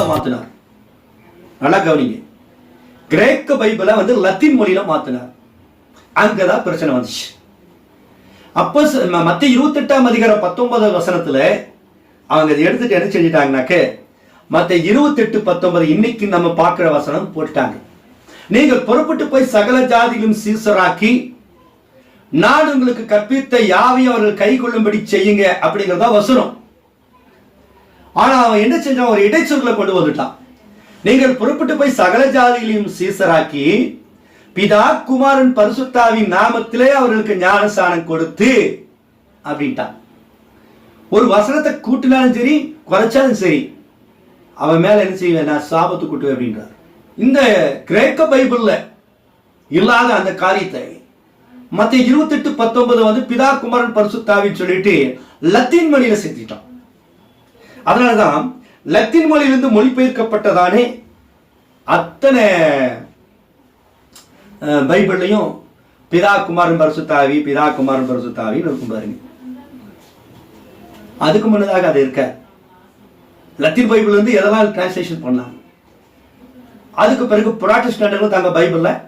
பைபிள்ல மாத்தினார். நல்லா கவனிங்க. கிரேக்க பைபிளை வந்து லத்தீன் மொழியில மாத்தினார். அங்கதான் பிரச்சனை வந்துச்சு. அப்போ இருபத்தி எட்டாம் அதிகாரம் பத்தொன்பது வசனத்துல அவங்க அதை எடுத்துட்டு என்ன செஞ்சிட்டாங்கனாக்க மத்த இருபத்தி எட்டு பத்தொன்பது இன்னைக்கு நம்ம பார்க்கிற வசனம் போட்டுட்டாங்க. நீங்கள் புறப்பட்டு போய் சகல ஜாதிகளும் சீசராக்கி நான் உங்களுக்கு கற்பித்த யாவையும் அவர்கள் கை கொள்ளும்படி செய்யுங்க அப்படிங்கிறதா வசனம். ஆனால் அவன் என்ன செஞ்சான்? ஒரு இடைச்சொல்களை கொண்டு வந்துட்டான். நீங்கள் புறப்பட்டு போய் சகல ஜாதிகளையும் சீசராக்கி பிதா குமாரன் பரிசுத்தாவின் நாமத்திலே அவர்களுக்கு ஞானசானம் கொடுத்து அப்படின்ட்டான். ஒரு வசனத்தை கூட்டினாலும் சரி குறைச்சாலும் சரி அவன் மேல என்ன செய்வேன்? நான் சாபத்து கூட்டுவேன் அப்படின்றார். இந்த கிரேக்க பைபிள்ல இல்லாத அந்த காரியத்தை மத்த இருபத்தெட்டு பத்தொன்பது வந்து பிதா குமாரன் பரிசுத்தாவின்னு சொல்லிட்டு லத்தீன் மொழியில சேர்த்திட்டான் அதனாலதான் லத்தீன் மொழியிலிருந்து மொழிபெயர்க்கப்பட்டதானே அத்தனை பைபிள்லையும் பிதா குமாரன் பரிசுத்தாவி பிதா குமாரன் பரிசுத்தாவின்னு இருக்கும் பாருங்க. அதுக்கு முன்னதாக அது இருக்க. லத்தீன் பைபிள் வந்து எதெல்லாம் டிரான்ஸ்லேஷன் பண்ணலாம்? அதுக்கு பிறகு புராட்டஸ்டன்ட்களும் தாங்க பைபிளில்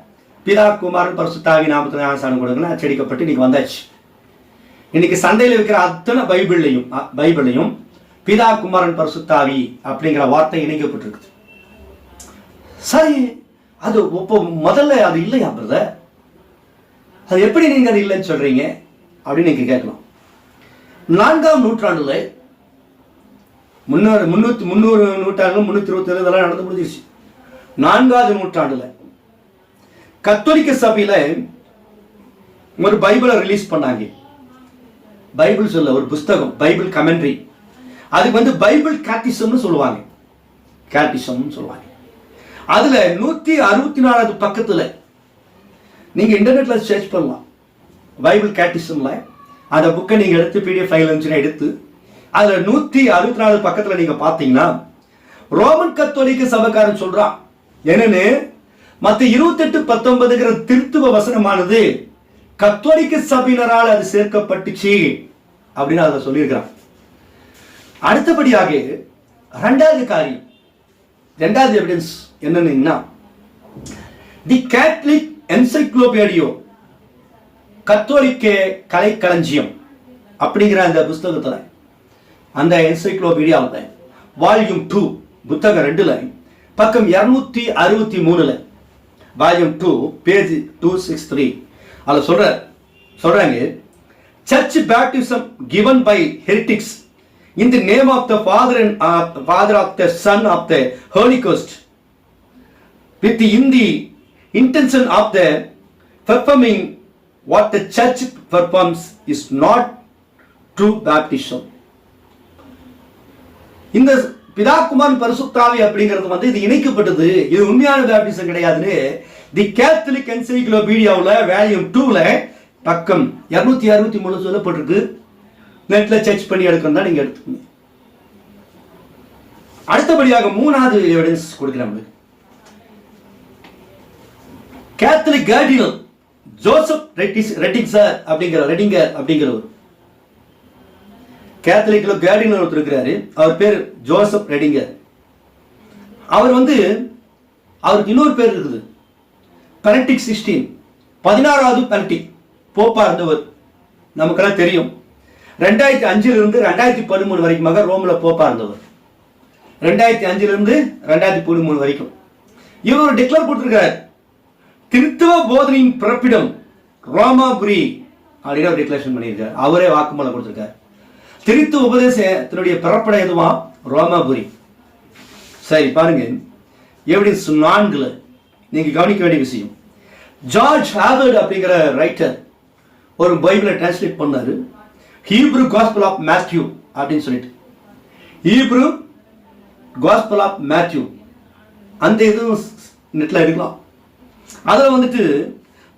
பிதா குமாரன் பரிசுத்தாவி நாமத்தில் ஆசானம் கொடுங்கன்னு அச்சடிக்கப்பட்டு இன்னைக்கு வந்தாச்சு. இன்னைக்கு சந்தையில் இருக்கிற அத்தனை பைபிள்லையும் பைபிளையும் பிதா குமாரன் பரிசுத்தாவி அப்படிங்கிற வார்த்தை இணைக்கப்பட்டிருக்குது. சரி அது இப்போ முதல்ல அது இல்லையா பிரதர் அது எப்படி நீங்க அது இல்லைன்னு சொல்றீங்க? அப்படின்னு நீங்க கேட்கலாம். நான்காம் நூற்றாண்டுல முன்னூறு முன்னூத்தி முந்நூறு நூற்றாண்டு முன்னூத்தி இருபத்தி ஏழு இதெல்லாம் நடந்து முடிஞ்சிருச்சு. நான்காவது நூற்றாண்டுல கத்தோலிக்க சபையில ஒரு பைபிளை ரிலீஸ் பண்ணாங்க. பைபிள் சொல்ல ஒரு புஸ்தகம் பைபிள் கமெண்ட்ரி அதுக்கு வந்து பைபிள் கேட்டிசம்னு சொல்லுவாங்க. கேட்டிசம்னு சொல்லுவாங்க. அதுல நூத்தி அறுபத்தி நாலாவது பக்கத்துல நீங்க இன்டர்நெட்ல சர்ச் பண்ணலாம். பைபிள் கேட்டிசம்ல அந்த புக்கை நீங்க எடுத்து பிடிஎஃப் ஃபைல் இருந்துச்சுன்னா எடுத்து அதுல நூத்தி அறுபத்தி நாலு பக்கத்துல நீங்க பார்த்தீங்கன்னா ரோமன் கத்தோலிக்க சபைக்காரன் சொல்றான். என்னன்னு? மத்த இருபத்தெட்டு பத்தொன்பதுங்கிற திருத்துவ வசனமானது கத்தோலிக்க சபையினரால் அது சேர்க்கப்பட்டுச்சு. அப்படின்னு அதை சொல்லியிருக்கிறான். அடுத்தபடியாக ரெண்டாவது காரியம் ரெண்டாவது எவிடன்ஸ் என்னன்னா தி கேத்லிக் என்சைக்ளோபீடியோ கத்தோலிக்க கலைக்களஞ்சியம் அப்படிங்கிற அந்த புஸ்தகத்தில் அந்த என்சைக்ளோபீடியாவில் வால்யூம் டூ புத்தகம் ரெண்டுல பக்கம் இரநூத்தி அறுபத்தி மூணுல volume two page two six three அதில் சொல்ற சொல்றாங்க church baptism given by heretics in the name of the father and uh, father of the son of the holy ghost with the in the intention of the performing what the church performs is not true baptism இந்த பிதாக்குமான் பரிசுத்தாவி அப்படிங்கிறது வந்து இது இணைக்கப்பட்டது இது உண்மையான baptism கிடையாதுன்னு தி Catholic என்சைக்ளோபீடியாவில் வேல்யூம் டூவில் பக்கம் இரநூத்தி அறுபத்தி மூணு சொல்லப்பட்டிருக்கு நெட்ல சர்ச் பண்ணி எடுக்கிறதா தான் நீங்க அடுத்தபடியாக மூணாவது எவிடன்ஸ் கொடுக்கிறேன் கேத்தலிக் கார்டினல் ஜோசப் ரெட்டிஸ் ரெட்டிங்ஸர் அப்படிங்கிற ரெட்டிங்கர் அப்படிங்கிறவர். கேத்தலிக்ல கார்டினல் ஒருத்தர் இருக்கிறாரு. அவர் பேர் ஜோசப் ரெடிங்கர் அவர் வந்து அவருக்கு இன்னொரு பேர் இருக்குது. பெனட்டிக் சிக்ஸ்டீன் பதினாறாவது பெனட்டிக் போப்பா இருந்தவர். நமக்கெல்லாம் தெரியும். ரெண்டாயிரத்தி அஞ்சிலிருந்து ரெண்டாயிரத்தி பதிமூணு வரைக்கும் மகர் ரோமில் போப்பா இருந்தவர். ரெண்டாயிரத்தி அஞ்சிலிருந்து ரெண்டாயிரத்தி பதிமூணு வரைக்கும். இவர் ஒரு டிக்ளேர் போட்டிருக்காரு திருத்துவ போதனையின் பிறப்பிடம் ரோமாபுரி அப்படின்னு அவர் டிக்ளரேஷன் பண்ணியிருக்காரு. அவரே வாக்குமூலம் கொடுத்துருக்காரு. திருத்து உபதேசத்தினுடைய பிறப்பிடம் எதுவா? ரோமாபுரி. சரி பாருங்க. எவிடன்ஸ் நான்குல நீங்க கவனிக்க வேண்டிய விஷயம். ஜார்ஜ் ஹாவர்ட் அப்படிங்கிற ரைட்டர் ஒரு பைபிளை டிரான்ஸ்லேட் பண்ணாரு. ஹீப்ரூ காஸ்பிள் ஆஃப் மேத்யூ அப்படின்னு சொல்லிட்டு. ஹீப்ரூ காஸ்பிள் ஆஃப் மேத்யூ அந்த இதுவும் நெட்டில் எடுக்கலாம். அதில் வந்துட்டு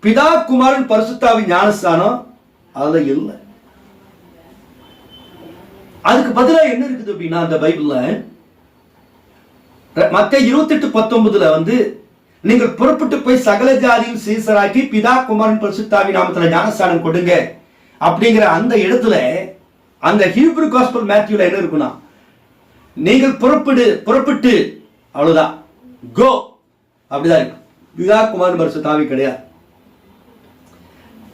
பிதா குமாரன் பரிசுத்தாவின் ஞானஸ்தானம் அதில் இல்லை. அதுக்கு பதிலாக என்ன இருக்குது அப்படின்னா அந்த பைபிளில் மற்ற இருபத்தெட்டு பத்தொன்பதுல வந்து நீங்கள் புறப்பட்டு போய் சகல ஜாதியும் சீசராக்கி பிதா குமாரன் பரிசுத்தாவி நாமத்தில் ஞானஸ்தானம் கொடுங்க. அப்படிங்கிற அந்த இடத்துல அந்த ஹீப்ரு காஸ்பல் மேத்யூல என்ன இருக்குன்னா நீங்கள் புறப்படு புறப்பட்டு அவ்வளவுதான். கோ அப்படிதான் இருக்கு. பிதா குமாரன் தாவி கிடையாது.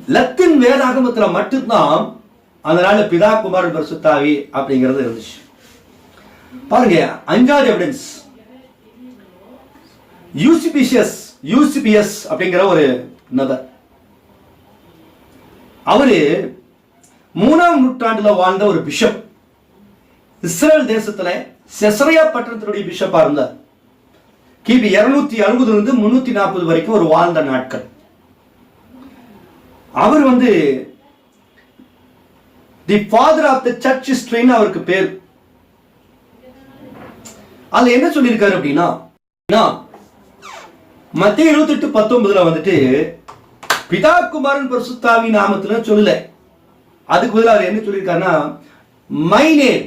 லத்தின் வேதாகமத்துல மட்டும்தான் அதனால பிதா குமார் பரிசுத்தாவி அப்படிங்கிறது இருந்துச்சு. பாருங்க அஞ்சாவது எவிடன்ஸ் யூசிபிஷியஸ் யூசிபிஎஸ் அப்படிங்கிற ஒரு நபர். அவரு மூணாம் நூற்றாண்டுல வாழ்ந்த ஒரு பிஷப். இஸ்ரேல் தேசத்துல செசரையா பட்டணத்தினுடைய பிஷப்பா இருந்தார். கிபி இருநூத்தி அறுபதுல இருந்து முன்னூத்தி நாற்பது வரைக்கும் ஒரு வாழ்ந்த நாட்கள். அவர் வந்து the father of the church ஹிஸ்டரின்னு அவருக்கு பேர். அதுல என்ன சொல்லியிருக்காரு அப்படின்னா மத்திய இருபத்தி எட்டு பத்தொன்பதுல வந்துட்டு பிதா குமாரன் பரிசுத்தாவி நாமத்துல சொல்லல. அதுக்கு பதிலாக அவர் என்ன சொல்லியிருக்காருன்னா மை நேம்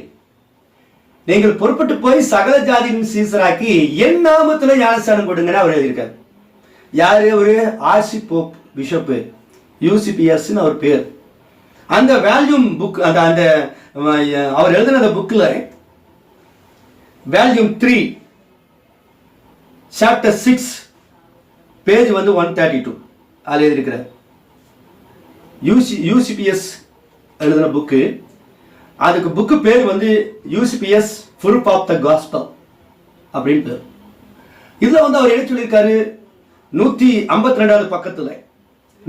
நீங்கள் பொறுப்பட்டு போய் சகல ஜாதியின் சீசராக்கி என் நாமத்துல ஞானஸ்தானம் கொடுங்கன்னு அவர் எழுதியிருக்காரு. யாரு? ஒரு ஆசி போப் பிஷப்பு. யூசிபிஎஸ்ன்னு அவர் பேர். அந்த வேல்யூம் புக் அந்த அந்த அவர் எழுதின அந்த புக்கில் volume three chapter six page வந்து ஒன் தேர்ட்டி டூ அதில் எழுதியிருக்கிறார் யூசி யூசிபிஎஸ் எழுதின புக்கு அதுக்கு புக்கு பேர் வந்து Eusebius full of the gospel அப்படின்னு பேர். இதில் வந்து அவர் என்ன சொல்லியிருக்காரு? நூற்றி ஐம்பத்தி ரெண்டாவது பக்கத்தில்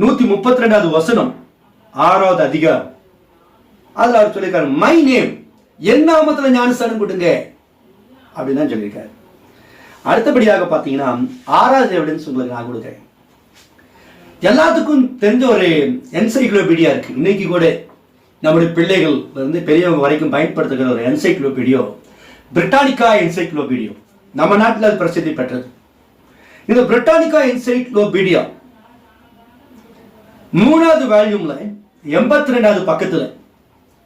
நூற்றி முப்பத்தி ரெண்டாவது வசனம் ஆறாவது அதிகாரம். அதில் அவர் சொல்லியிருக்காரு மை நேம் என் நாமத்தில் ஞானஸ்தானம் கொடுங்க அப்படின்னு தான் சொல்லியிருக்காரு. அடுத்தபடியாக பார்த்தீங்கன்னா ஆறாவது எவிடன்ஸ் உங்களுக்கு நான் கொடுக்குறேன். எல்லாத்துக்கும் தெரிஞ்ச ஒரு என்சைக்ளோபீடியா இருக்கு. இன்னைக்கு கூட நம்முடைய பிள்ளைகள் வந்து பெரியவங்க வரைக்கும் பயன்படுத்துகிற ஒரு என்சைக்ளோபீடியோ பிரிட்டானிக்கா என்சைக்ளோபீடியோ நம்ம நாட்டில் அது பிரசித்தி பெற்றது. இந்த பிரிட்டானிக்கா என்சைக்ளோபீடியா மூணாவது வேல்யூம்ல எண்பத்தி ரெண்டாவது பக்கத்தில்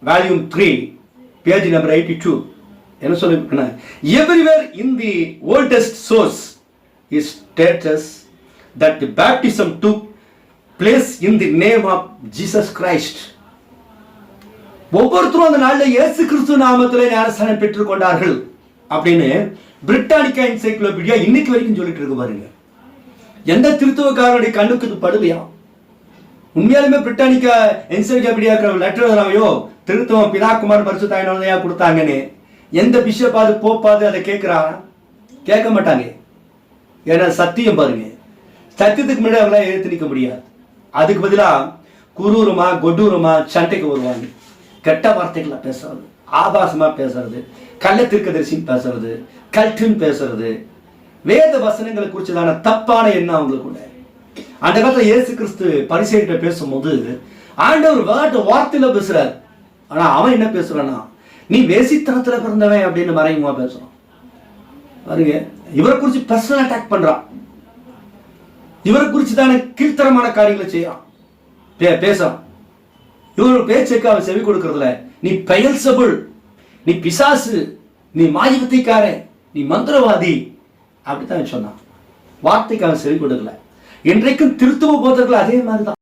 volume three page number eighty two என்ன சொல்லி everywhere in the oldest source is states that the baptism to place in the name of Jesus Christ ஒவ்வொருத்தரும் அந்த நாளில் இயேசு கிறிஸ்து நாமத்தில் ஞானஸ்தானம் பெற்றுக் கொண்டார்கள். அப்படின்னு பிரிட்டானிக்கா என்சைக்ளோபீடியா இன்னைக்கு வரைக்கும் சொல்லிட்டு இருக்கு பாருங்க. எந்த திருத்துவக்காரனுடைய கண்ணுக்கு இது படுலையா உண்மையாலுமே பிரிட்டானிக்கா என்சைக்ளோபீடியா லெட்டர் எழுதுறாவையோ திருத்துவம் பிதாகுமார் பரிசுத்தாயினா கொடுத்தாங்கன்னு. எந்த பிஷப்பாது போப்பாது அதை கேட்குறாங்க கேட்க மாட்டாங்க. ஏன்னா சத்தியம் பாருங்க. சத்தியத்துக்கு முன்னாடி அவங்களாம் எழுத்து நிற்க முடியாது. அதுக்கு பதிலாக குரூரமா கொடூரமா சண்டைக்கு வருவாங்க. கெட்ட வார்த்தைகளை பேசுறது ஆபாசமாக பேசுறது கள்ள தீர்க்கதரிசின்னு பேசுறது கல்ட்டுன்னு பேசுறது வேத வசனங்களை குறிச்சதான தப்பான எண்ணம் அவங்களுக்கு கூட அந்த காலத்தில் இயேசு கிறிஸ்து பரிசெய்கிட்ட பேசும்போது ஆண்டவர் வார்த்தை வார்த்தையில் பேசுறாரு. ஆனால் அவன் என்ன பேசுகிறான்னா நீ வேசித்தனத்தில் பிறந்தவன் அப்படின்னு மறைமுகமாக பேசுறான். பாருங்க இவரை குறித்து பர்சனல் அட்டாக் பண்ணுறான் இவரை குறிச்சு தானே கீழ்த்தரமான காரியங்களை செய்யறான். பே பேசுறான் இவரோட பேச்சுக்கு அவன் செவி கொடுக்கறதுல நீ பெயல்சபுள் நீ பிசாசு நீ மாயவத்தைக்காரன் நீ மந்திரவாதி அப்படித்தான் சொன்னான். வார்த்தைக்கு அவன் செவி கொடுக்கல. இன்றைக்கும் திருத்துவ போதர்கள் அதே மாதிரி தான்